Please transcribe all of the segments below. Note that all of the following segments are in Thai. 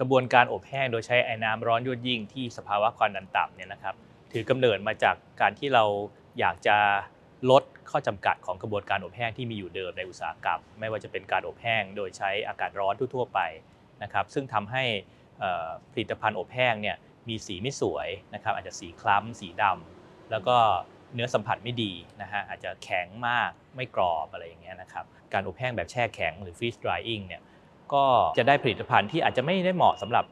กระบวนการอบแห้งโดยใช้ไอ้น้ำร้อนยวดยิ่งที่สภาวะความดันต่ำเนี่ยนะครับถือกำเนิดมาจากการที่เราอยากจะลดข้อจำกัดของกระบวนการอบแห้งที่มีอยู่เดิมในอุตสาหกรรม ไม่ว่าจะเป็นการอบแห้งโดยใช้อากาศร้อนทั่วๆไปนะครับซึ่งทำให้ผลิตภัณฑ์อบแห้งเนี่ยมีสีไม่สวยนะครับอาจจะสีคล้ำสีดำแล้วก็เนื้อสัมผัสไม่ดีนะฮะอาจจะแข็งมากไม่กรอบอะไรอย่างเงี้ยนะครับการอบแห้งแบบแช่แข็งหรือ freeze drying เนี่ย ก็จะได้ผลิตภัณฑ์ที่อาจจะไม่ได้เหมาะสำหรับ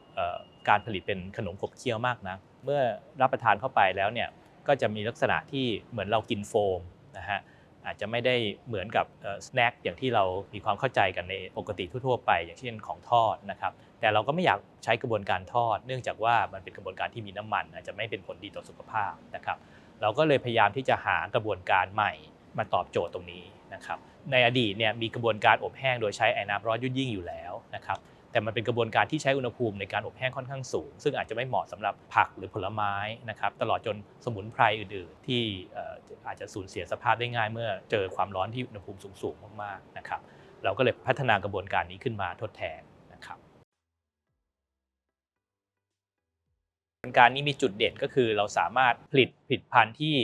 การผลิตเป็นขนมขบเคี้ยวมากนะเมื่อรับประทานเข้าไปแล้วเนี่ยก็จะมีลักษณะที่เหมือนเรากินโฟมนะฮะอาจจะไม่ได้เหมือนกับสแน็คอย่างที่เรามีความเข้าใจกันในปกติทั่วๆไป อย่างเช่นของทอดนะครับแต่เราก็ไม่อยากใช้กระบวนการทอด เนื่องจากว่ามันเป็นกระบวนการที่มีน้ำมัน อาจจะไม่เป็นผลดีต่อสุขภาพนะครับ เราก็เลยพยายามที่จะหากระบวนการใหม่มาตอบโจทย์ตรงนี้ นะครับในอดีตเนี่ยมีกระบวนการอบแห้งโดยใช้ไอ้น้ำร้อนยุ่ยิ่งอยู่แล้วนะครับแต่มันเป็นกระบวนการที่ใช้อุณหภูมิในการอบแห้งค่อนข้างสูง ซึ่งอาจจะไม่เหมาะสำหรับผักหรือผลไม้นะครับตลอดจนสมุนไพรอื่นๆ ที่อาจจะสูญเสียสภาพได้ง่ายเมื่อเจอความร้อนที่อุณหภูมิสูงๆมากๆนะครับเราก็เลยพัฒนากระบวนการนี้ขึ้นมาทดแทนนะครับกระบวนการนี้มีจุดเด่นก็คือเราสามารถผลิตผลิตภัณฑ์ที่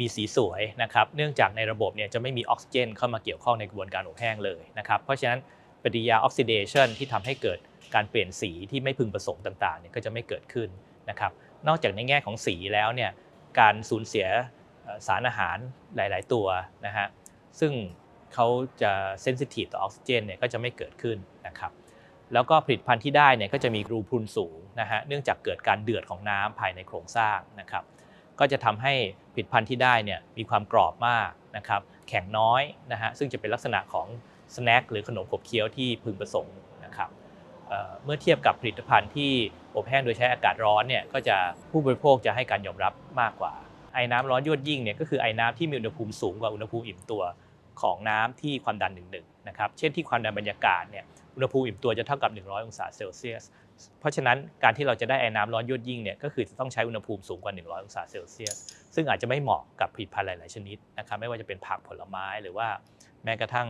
มีสีสวยนะครับ เนื่องจากในระบบเนี่ยจะไม่มีออกซิเจน เข้ามาเกี่ยวข้องในกระบวนการอบแห้งเลยนะครับ เพราะฉะนั้นปฏิกิริยาออกซิเดชันที่ทำให้เกิดการเปลี่ยนสีที่ไม่พึงประสงค์ต่างๆเนี่ยก็จะไม่เกิดขึ้นนะครับ นอกจากในแง่ของสีแล้วเนี่ยการสูญเสียสารอาหารหลาย ๆ ตัวนะฮะซึ่งเขาจะเซนซิทีฟต่อออกซิเจนเนี่ยก็จะไม่เกิดขึ้นนะครับแล้วก็ผลิตภัณฑ์ที่ได้เนี่ยก็จะมีรูพรุนสูงนะฮะเนื่องจากเกิดการเดือดของน้ำภายในโครงสร้างนะครับ ก็จะทำให้ผลิตภัณฑ์ที่ได้เนี่ยมีความกรอบมากนะครับแข็งน้อยนะฮะซึ่งจะเป็นลักษณะของสแน็คหรือขนมขบเคี้ยวที่พึงประสงค์นะครับเเมื่อเทียบกับผลิตภัณฑ์ที่อบแห้งโดยใช้อากาศร้อนเนี่ยก็จะผู้บริโภคจะให้การยอมรับมากกว่า ไอ้น้ำร้อนยวดยิ่งเนี่ยก็คือไอ้น้ำที่มีอุณหภูมิสูงกว่าอุณหภูมิอิ่มตัวของน้ำที่ความดันหนึ่งหนึ่งนะครับเช่นที่ความดันบรรยากาศเนี่ย อุณหภูมิอิ่มตัวจะเท่ากับ 100 องศาเซลเซียส เพราะฉะนั้นการที่เราจะได้ไอ้น้ำร้อนยวดยิ่งเนี่ยก็คือจะต้องใช้อุณหภูมิสูงกว่า 100 องศาเซลเซียส ซึ่งอาจจะไม่เหมาะกับผลิตภัณฑ์หลาย ๆ ชนิดนะครับไม่ว่าจะเป็นผักผลไม้หรือว่าแม้กระทั่ง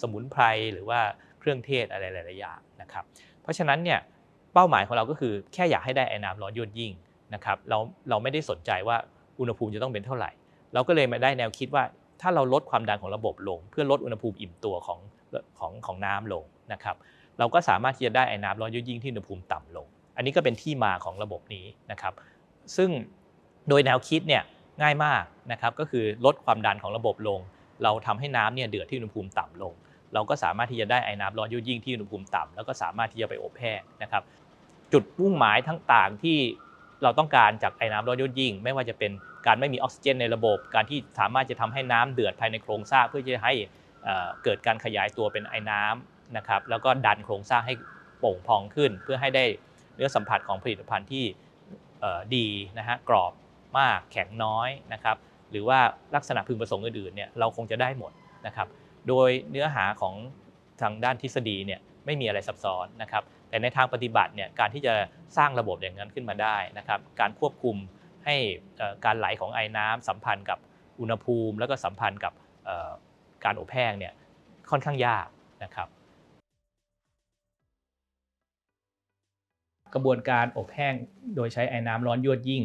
สมุนไพรหรือว่าเครื่องเทศอะไรหลาย ๆ อย่างนะครับ เพราะฉะนั้นเนี่ยเป้าหมายของเราก็คือแค่อยากให้ได้ไอ้น้ำร้อนยวดยิ่งนะครับเราเราไม่ได้สนใจว่าอุณหภูมิจะต้องเป็นเท่าไหร่ เราก็เลยมาได้แนวคิดว่าถ้าเราลดความดันของระบบลง เพื่อลดอุณหภูมิอิ่มตัวของ ของของน้ำลงนะครับ เราก็สามารถที่จะได้ไอ้น้ำร้อนยิ่งที่อุณหภูมิต่ำลง อันนี้ก็เป็นที่มาของระบบนี้นะครับ ซึ่งโดยแนวคิดเนี่ยง่ายมากนะครับก็คือลดความดันของระบบลง เราทำให้น้ำเนี่ยเดือดที่อุณหภูมิต่ำลง เราก็สามารถที่จะได้ไอ้น้ำร้อนยิ่งที่อุณหภูมิต่ำแล้วก็สามารถที่จะไปอบแห้งนะครับ จุดมุ่งหมายทั้งต่างที่เราต้องการจากไอ้น้ำร้อนยิ่ง ไม่ว่าจะเป็นการไม่มีออกซิเจนในระบบ การที่สามารถจะทำให้น้ำเดือดภายในโครงสร้างเพื่อจะให้ เกิดการขยายตัวเป็นไอ้น้ำนะครับแล้วก็ดันโครงสร้างให้โป่งพองขึ้น เพื่อให้ได้เนื้อสัมผัสของผลิตภัณฑ์ที่ดีนะฮะกรอบมากแข็งน้อยนะครับหรือว่าลักษณะพึงประสงค์อื่นๆเนี่ยเราคงจะได้หมดนะครับโดยเนื้อหาของทางด้านทฤษฎีเนี่ยไม่มีอะไรซับซ้อนนะครับแต่ในทางปฏิบัติเนี่ยการที่จะสร้างระบบอย่างนั้นขึ้นมาได้นะครับการควบคุมให้การไหลของไอ้น้ำสัมพันธ์กับอุณหภูมิ แล้วก็สัมพันธ์กับ การอบแห้งเนี่ยค่อนข้างยากนะครับ กระบวนการอบแห้งโดยใช้ไอ้น้ำร้อนยวดยิ่ง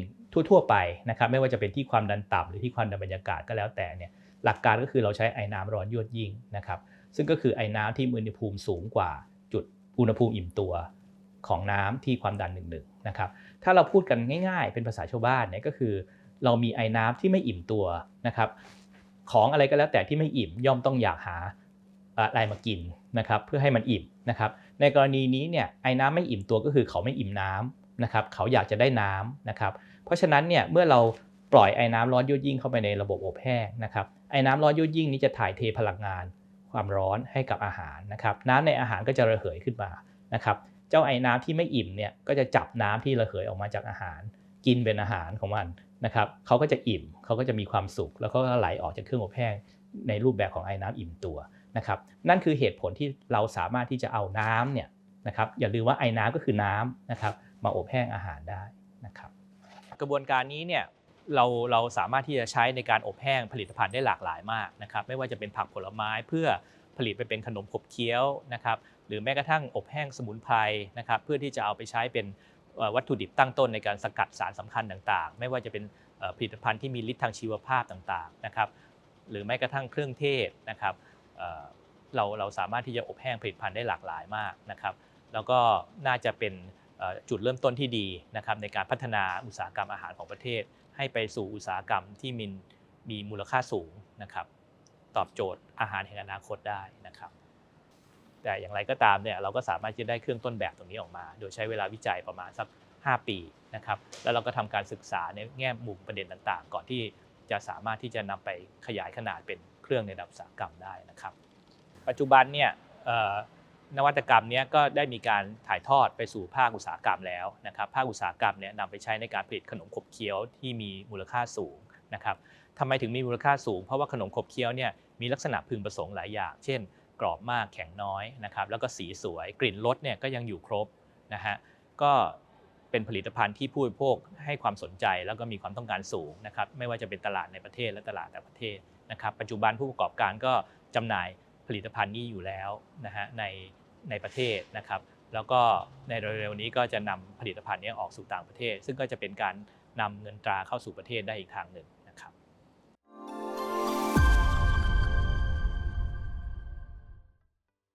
ทั่วๆไปนะครับ ไม่ว่าจะเป็นที่ความดันต่ำหรือที่ความดันบรรยากาศก็แล้วแต่เนี่ยหลักการก็คือเราใช้ไอ้น้ำร้อนยวดยิ่งนะครับ ซึ่งก็คือไอ้น้ำที่มีอุณหภูมิสูงกว่าจุดอุณหภูมิอิ่มตัวของน้ำที่ความดันหนึ่งหนึ่งนะครับ ถ้าเราพูดกันง่าย ๆ เป็นภาษาชาวบ้านเนี่ยก็คือ เรามีไอ้น้ำที่ไม่อิ่มตัวนะครับ ของอะไรก็แล้วแต่ที่ไม่อิ่มย่อมต้องอยากหาอะไรมากินนะครับเพื่อให้มันอิ่มนะครับในกรณีนี้เนี่ยไอ้น้ำไม่อิ่มตัวก็คือเขาไม่อิ่มน้ำนะครับเขาอยากจะได้น้ำนะครับเพราะฉะนั้นเนี่ยเมื่อเราปล่อยไอ้น้ำร้อนยวดยิ่งเข้าไปในระบบอบแห้งนะครับไอ้น้ำร้อนยวดยิ่งนี้จะถ่ายเทพลังงานความร้อนให้กับอาหารนะครับน้ำในอาหารก็จะระเหยขึ้นมานะครับเจ้าไอ้น้ำที่ไม่อิ่มเนี่ยก็จะจับน้ำที่ระเหยออกมาจากอาหาร กินเป็นอาหารของมัน นะครับเขาก็จะอิ่มเขาก็จะมีความสุข แล้วก็ไหลออกจากเครื่องอบแห้งในรูปแบบของไอ้น้ำอิ่มตัวนะครับนั่นคือเหตุผลที่เราสามารถที่จะเอาน้ำเนี่ยนะครับอย่าลืมว่าไอ้น้ำก็คือน้ำนะครับมาอบแห้งอาหารได้นะครับกระบวนการนี้เนี่ยเราเราสามารถที่จะใช้ในการอบแห้งผลิตภัณฑ์ได้หลากหลายมากนะครับไม่ว่าจะเป็นผักผลไม้เพื่อผลิตไปเป็นขนมขบเคี้ยวนะครับหรือแม้กระทั่งอบแห้งสมุนไพรนะครับเพื่อที่จะเอาไปใช้เป็น วัตถุดิบตั้งต้นในการสกัดสารสำคัญต่างๆ ไม่ว่าจะเป็นผลิตภัณฑ์ที่มีฤทธิ์ทางชีวภาพต่างๆนะครับหรือแม้กระทั่งเครื่องเทศนะครับเราเราสามารถที่จะอบแห้งผลิตภัณฑ์ได้หลากหลายมากนะครับ แล้วก็น่าจะเป็นจุดเริ่มต้นที่ดีนะครับในการพัฒนาอุตสาหกรรมอาหารของประเทศ ให้ไปสู่อุตสาหกรรมที่มีมีมูลค่าสูงนะครับ ตอบโจทย์อาหารแห่งอนาคตได้นะครับ แต่อย่างไรก็ตามเนี่ยเราก็สามารถจะได้เครื่องต้นแบบตรงนี้ออกมา โดยใช้เวลาวิจัยประมาณสัก 5 ปีนะครับแล้วเราก็ทำการศึกษาในแง่มุมประเด็นต่างๆ ก่อนที่จะสามารถที่จะนำไปขยายขนาดเป็นเครื่องในระดับอุตสาหกรรมได้นะครับ ปัจจุบันเนี่ยนวัตกรรมเนี้ก็ได้มีการถ่ายทอดไปสู่ภาคอุตสาหกรรมแล้วนะครับภาคอุตสาหกรรมเนี่ยนำไปใช้ในการผลิตขนมขบเคี้ยวที่มีมูลค่าสูงนะครับทำไมถึงมีมูลค่าสูง เพราะว่าขนมขบเคี้ยวเนี่ยมีลักษณะพึงประสงค์หลายอย่าง เช่น กรอบมากแข็งน้อยนะครับแล้วก็สีสวยกลิ่นรสเนี่ยก็ยังอยู่ครบนะฮะก็เป็นผลิตภัณฑ์ที่ผู้บริโภคให้ความสนใจ แล้วก็มีความต้องการสูงนะครับไม่ว่าจะเป็นตลาดในประเทศและตลาดต่างประเทศนะครับปัจจุบันผู้ประกอบการก็จำหน่ายผลิตภัณฑ์นี้อยู่แล้วนะฮะในในประเทศนะครับแล้วก็ในเร็วๆนี้ก็จะนำผลิตภัณฑ์นี้ออกสู่ต่างประเทศ ซึ่งก็จะเป็นการนำเงินตราเข้าสู่ประเทศได้อีกทางหนึ่ง